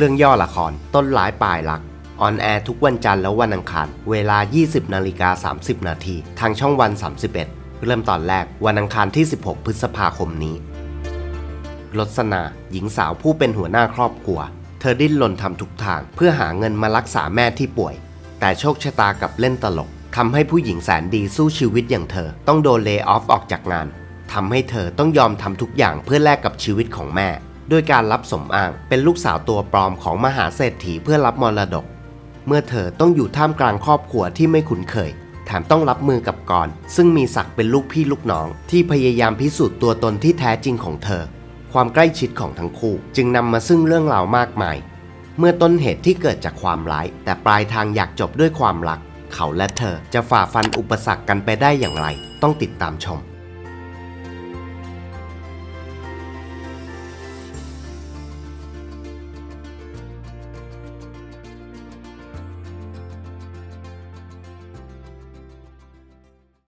เรื่องย่อละคร ต้นหลายปลายหลักออนแอร์ทุกวันจันทร์และวันอังคาร เวลา 20นาฬิกา30 นาที ทางช่องวัน 31 เริ่มตอนแรกวันอังคารที่ 16 พฤษภาคมนี้รสนา หญิงสาวผู้เป็นหัวหน้าครอบครัว เธอดิ้นรนทำทุกทาง เพื่อหาเงินมารักษาแม่ที่ป่วย แต่โชคชะตากับเล่นตลกทำให้ผู้หญิงแสนดีสู้ชีวิตอย่างเธอ ต้องโดนเล y o ออฟออกจากงานทำให้เธอต้องยอมทำทุกอย่างเพื่อแลกกับชีวิตของแม่ ด้วยการรับสมอ้างเป็นลูกสาวตัวปลอมของมหาเศรษฐีเพื่อรับมรดก เมื่อเธอต้องอยู่ท่ามกลางครอบครัวที่ไม่คุ้นเคย แถมต้องรับมือกับกรซึ่งมีศักดิ์เป็นลูกพี่ลูกน้อง ที่พยายามพิสูจน์ตัวตนที่แท้จริงของเธอ ความใกล้ชิดของทั้งคู่ จึงนำมาซึ่งเรื่องราวมากมาย เมื่อต้นเหตุที่เกิดจากความร้าย แต่ปลายทางอยากจบด้วยความรัก เขาและเธอจะฝ่าฟันอุปสรรคกันไปได้อย่างไร ต้องติดตามชม